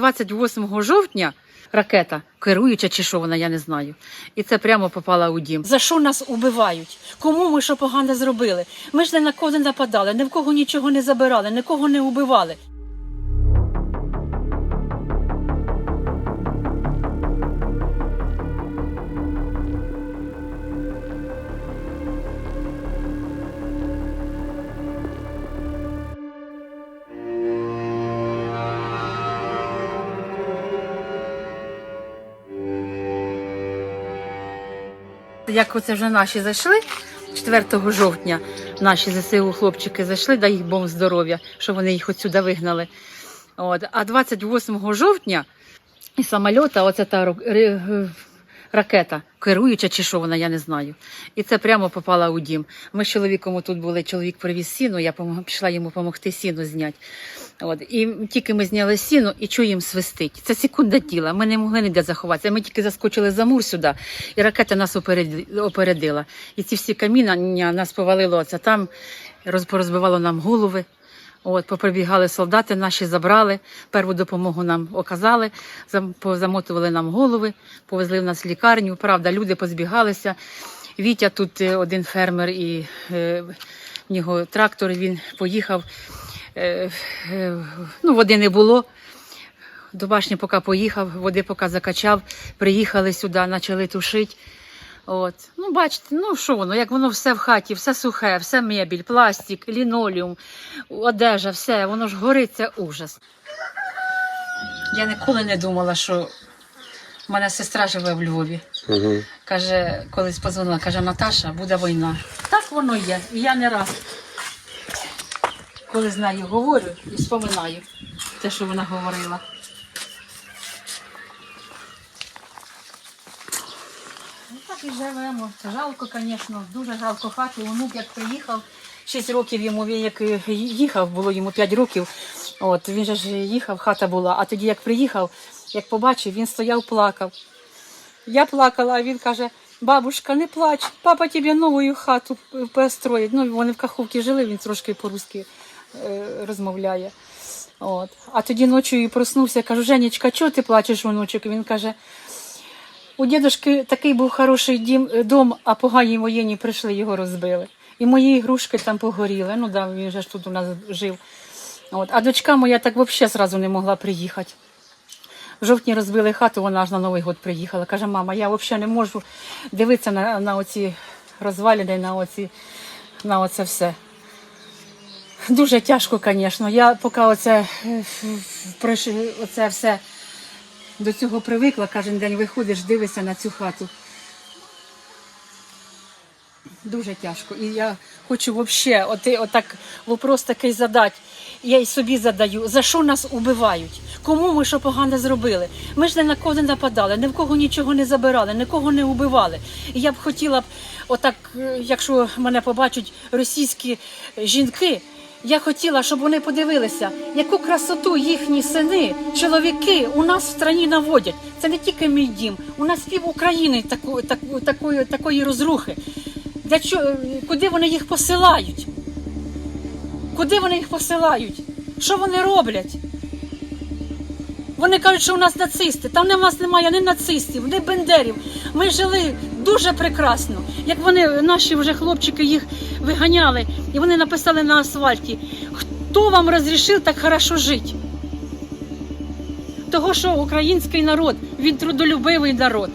28 жовтня ракета, керуюча чи що вона, я не знаю. І це прямо попала у дім. За що нас убивають? Кому ми що погано зробили? Ми ж не на кого не нападали, ні в кого нічого не забирали, нікого не убивали. Як оце вже наші зайшли 4 жовтня, наші ЗСУ хлопчики зайшли, дай їх Бог здоров'я, що вони їх отсюди вигнали. От. А 28 жовтня і самольота, оце та ракета, керуюча чи що вона, я не знаю. І це прямо попала у дім. Ми з чоловіком тут були, чоловік привіз сіно, я пішла йому допомогти сіно зняти. От. І тільки ми зняли сіно і чуємо свистить. Це секунда діла. Ми не могли ніде заховатися. Ми тільки заскочили за мур сюди, і ракета нас оперед- опередила. І ці всі каміння нас повалило. Оце там роз- порозбивало нам голови. От, поприбігали солдати, наші забрали, перву допомогу нам оказали, зам- позамотували нам голови, повезли в нас в лікарню. Правда, люди позбігалися. Вітя тут е, один фермер і е, в нього трактор, він поїхав. Е, е, ну, води не було. До башні поки поїхав, води поки закачав, приїхали сюди, почали тушити. От. Ну, бачите, ну що воно, як воно все в хаті, все сухе, все мебіль, пластик, лінолеум, одежа, все, воно ж горить, це ужас. Я ніколи не думала, що в мене сестра живе в Львові. Угу. Каже, колись позвонила, каже, Наташа, буде війна. Так воно є. І я не раз, коли з нею говорю і вспоминаю те, що вона говорила. Ну так і живемо. Жалко, звісно, дуже жалко хати. Онук як приїхав, 6 років йому, він як е, їхав, було йому 5 років. От, він же ж їхав, хата була. А тоді, як приїхав, як побачив, він стояв, плакав. Я плакала, а він каже: бабушка, не плач, папа тобі нову хату построїть. Ну, вони в Каховці жили, він трошки по-русски е, розмовляє. От. А тоді ночі проснувся, кажу, Женечка, чого ти плачеш, онучок? Він каже, у дідушки такий був хороший дім, дом, а погані воєнні прийшли, його розбили. І мої ігрушки там погоріли. Ну да, він же ж тут у нас жив. От. А дочка моя так взагалі зразу не могла приїхати. В жовтні розбили хату, вона аж на Новий год приїхала. Каже, мама, я взагалі не можу дивитися на, на оці розвалини, на, оці, на оце все. Дуже тяжко, звісно. Я поки оце, е, оце все до цього привикла, кожен день виходиш, дивишся на цю хату. Дуже тяжко. І я хочу взагалі, оти, отак вопрос такий задати. Я й собі задаю, за що нас убивають? Кому ми що погано зробили? Ми ж не на кого не нападали, ні в кого нічого не забирали, нікого не убивали. І я б хотіла б, отак, е, якщо мене побачать російські жінки, я хотіла, щоб вони подивилися, яку красоту їхні сини, чоловіки у нас в страні наводять. Це не тільки мій дім, у нас пів України таку, таку, такої, такої розрухи. Для чого, куди вони їх посилають? Куди вони їх посилають? Що вони роблять? Вони кажуть, що у нас нацисти. Там в нас немає ні нацистів, ні бендерів. Ми жили дуже прекрасно. Як вони, наші вже хлопчики їх виганяли, і вони написали на асфальті, хто вам розрішив так хорошо жити? Того, що український народ, він трудолюбивий народ.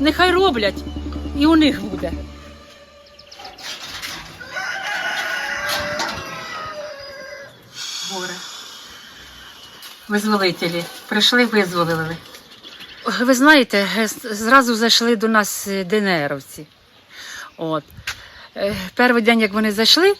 Нехай роблять, і у них буде. Горе. Визволителі. Прийшли, визволили. Ви знаєте, е, зразу зайшли до нас е, ДНРовці. От. Е, Перший день, як вони зайшли,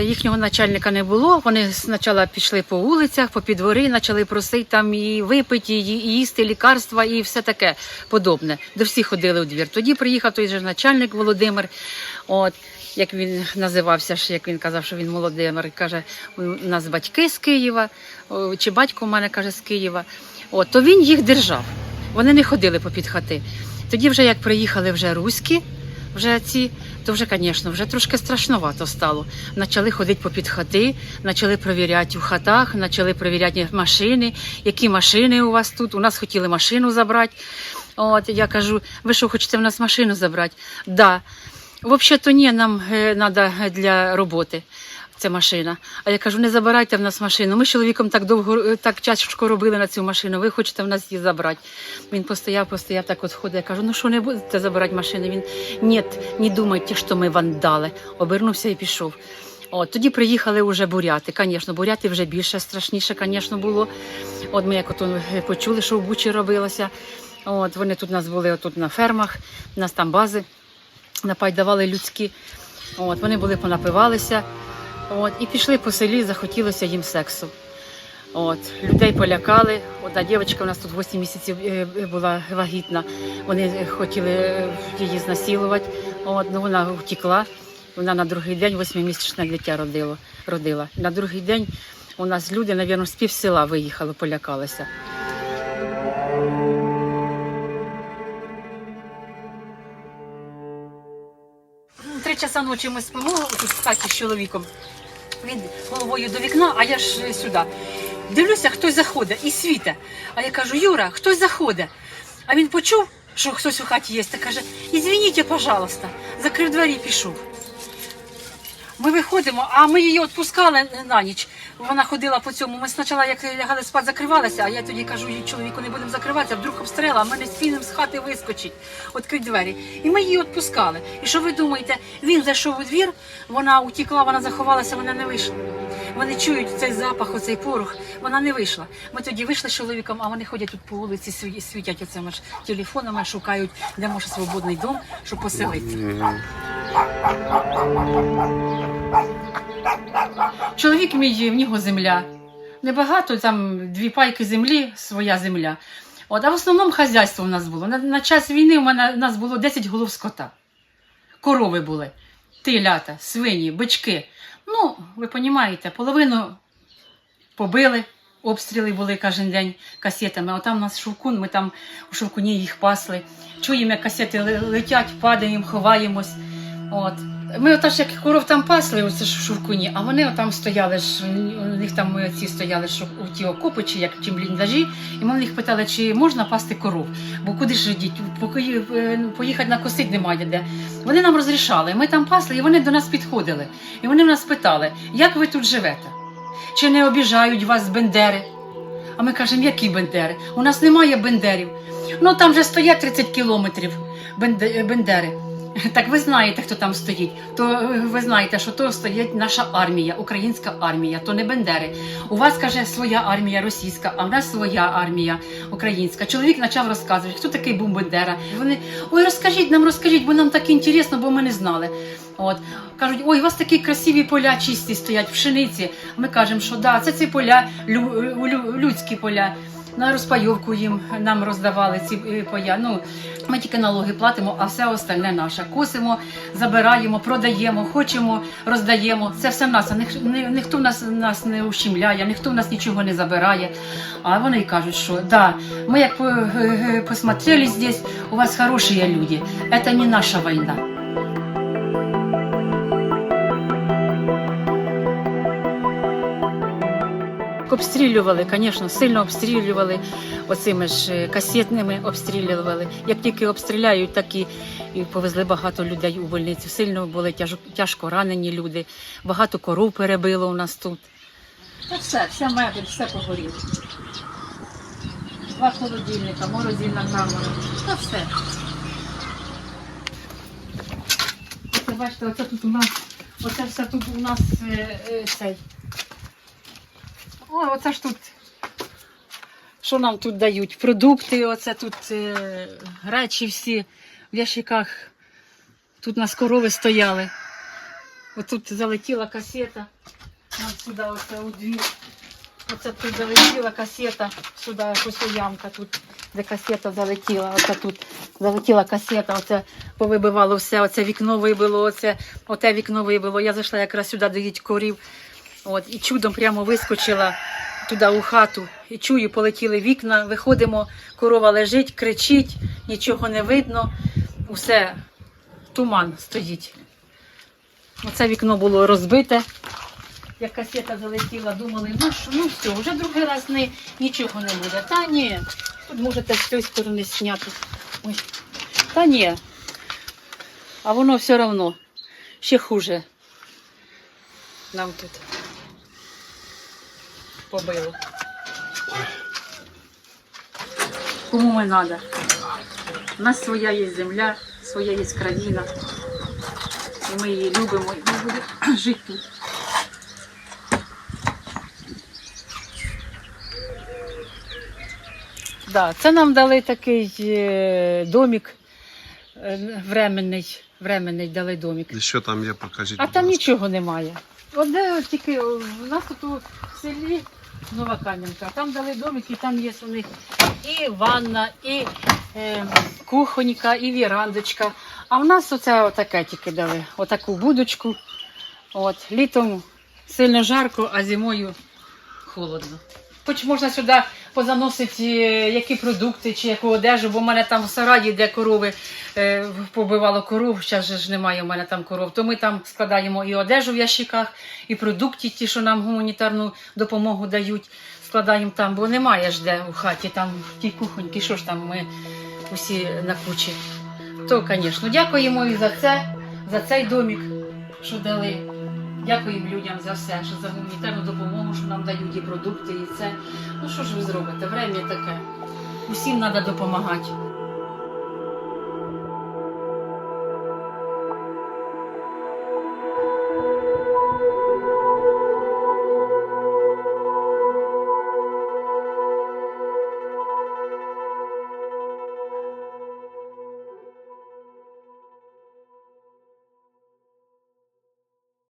їхнього начальника не було. Вони спочатку пішли по вулицях, по підвори, почали просити там і випити, і їсти лікарства, і все таке подобне. До всіх ходили у двір. Тоді приїхав той же начальник Володимир. От. Як він називався, як він казав, що він Володимир, каже, у нас батьки з Києва, чи батько у мене каже з Києва. От, то він їх держав. Вони не ходили по під хати. Тоді, вже як приїхали вже руські, вже ці, то вже, звісно, вже трошки страшновато стало. Почали ходити по під хати, почали перевіряти у хатах, почали перевіряти машини, які машини у вас тут. У нас хотіли машину забрати. От я кажу, ви що хочете в нас машину забрати? Да. Взагалі-то ні, нам треба для роботи. Ця машина. А я кажу, не забирайте в нас машину. Ми з чоловіком так довго е, так тяжко робили на цю машину. Ви хочете в нас її забрати. Він постояв, постояв, так от ходить. Я кажу, ну що не будете забирати машину? Він ні, не думайте, що ми вандали. Обернувся і пішов. От, тоді приїхали вже буряти. Звісно, буряти вже більше страшніше, звісно, було. От ми як от е, почули, що в Бучі робилося. От, вони тут у нас були тут на фермах, у нас там бази напай давали людські. От, вони були понапивалися. От, і пішли по селі, захотілося їм сексу. От, людей полякали. Одна дівчинка у нас тут 8 місяців е, е, була вагітна. Вони хотіли е, її знасилувати. От, ну, вона втекла. Вона на другий день восьмимісячне дитя родило, родила. На другий день у нас люди, мабуть, з пів села виїхали, полякалися. Часа ночі ми спимо тут в хаті з чоловіком. Він головою до вікна, а я ж сюди. Дивлюся, хтось заходить і світа. А я кажу, Юра, хтось заходить. А він почув, що хтось у хаті є, та каже, ізвініть, пожалуйста, закрив двері і пішов. Ми виходимо, а ми її відпускали на ніч. Вона ходила по цьому. Ми спочатку, як лягали спати, закривалися, а я тоді кажу їй, чоловіку, не будемо закриватися, вдруг обстріла, а ми не спільним з хати вискочить, відкрить двері. І ми її відпускали. І що ви думаєте? Він зайшов у двір, вона утікла, вона заховалася, вона не вийшла. Вони чують цей запах, оцей порох. Вона не вийшла. Ми тоді вийшли з чоловіком, а вони ходять тут по вулиці, світять оцими ж телефонами, шукають, де може свободний дом, щоб поселитися. Чоловік мій, в нього земля. Небагато, там дві пайки землі, своя земля. От, а в основному хазяйство у нас було. На, на час війни у мене у нас було 10 голов скота. Корови були, телята, свині, бички. Ну, ви розумієте, половину побили, обстріли були кожен день касетами. Отам у нас шовкун, ми там у шовкуні їх пасли. Чуємо, як касети летять, падаємо, ховаємось. От. Ми отож, як коров там пасли, оце ж в шовкуні, а вони отам стояли ж, у них там е, ці стояли що, у ті окопи, чи як ті бліндажі, і ми в них питали, чи можна пасти коров. Бо куди ж діть, е, поїхати на косить немає де. Вони нам розрішали. Ми там пасли, і вони до нас підходили. І вони нас питали, як ви тут живете? Чи не обіжають вас бендери? А ми кажемо, які бендери? У нас немає бендерів. Ну там вже стоять 30 кілометрів бендери. Так ви знаєте, хто там стоїть. То е, ви знаєте, що то стоїть наша армія, українська армія, то не бендери. У вас каже своя армія російська, а в нас своя армія українська. Чоловік почав розказувати, хто такий був Бендера. Вони ой, розкажіть нам, розкажіть, бо нам так інтересно, бо ми не знали. От кажуть, ой, у вас такі красиві поля чисті стоять, пшениці. Ми кажемо, що да, це ці поля, лю, лю- людські поля. На розпайовку їм нам роздавали ці е, поля. Ну, ми тільки налоги платимо, а все остальне наше. Косимо, забираємо, продаємо, хочемо, роздаємо. Це все нас. Ніх- ні- Ніхто нас, нас не ущемляє, ніхто в нас нічого не забирає. А вони кажуть, що да, ми як е, е, посмотрели здесь, у вас хороші люди. Це не наша війна. Обстрілювали, звісно, сильно обстрілювали оцими ж е, касетними обстрілювали. Як тільки обстріляють, так і, повезли багато людей у больницю. Сильно були тяж, тяжко ранені люди, багато коров перебило у нас тут. Та все, вся мебель, все погоріло. Два холодильника, морозильна камера. Та все. Оце бачите, оце тут у нас, оце все тут у нас е, е, цей. О, оце ж тут. Що нам тут дають? Продукти, оце тут е, речі всі в ящиках. Тут нас корови стояли. Отут залетіла касета. От сюди оце у двір. Оце тут залетіла касета, сюди якось ямка тут, де касета залетіла. Оце тут залетіла касета, оце повибивало все, оце вікно вибило, оце, оте вікно вибило. Я зайшла якраз сюди доїть корів. От, і чудом прямо вискочила туди у хату. І чую, полетіли вікна, виходимо, корова лежить, кричить, нічого не видно. Усе, туман стоїть. Оце вікно було розбите. Як касета залетіла, думали, ну що, ну все, вже другий раз не, нічого не буде. Та ні, тут можете з цієї сторони зняти. Ой. Та ні. А воно все одно ще хуже. Нам тут побило. Кому ми треба? У нас своя є земля, своя є країна. І ми її любимо, і ми будемо жити тут. Да, це нам дали такий е, домик е, временний, временний дали домик. І що там є, покажіть. А будь там ласка. нічого немає. От де тільки у нас тут у селі Нова Кам'янка, там дали домик, і там є у них і ванна, і е, кухонька, і вірандочка. А в нас оце отаке тільки дали, отаку будочку. От, літом сильно жарко, а зимою холодно. Хоч можна сюди позаносити е, які продукти чи яку одежу, бо в мене там в сараї, де корови е, побивало коров, зараз ж немає у мене там коров. То ми там складаємо і одежу в ящиках, і продукти, ті, що нам гуманітарну допомогу дають, складаємо там, бо немає ж де у хаті, там в тій кухоньки, що ж там ми усі на кучі. То, звісно, дякуємо і за це, за цей домик, що дали. Дякуємо людям за все, що за гуманітарну допомогу, що нам дають і продукти, і це. Ну що ж ви зробите? Врем'я таке. Усім треба допомагати.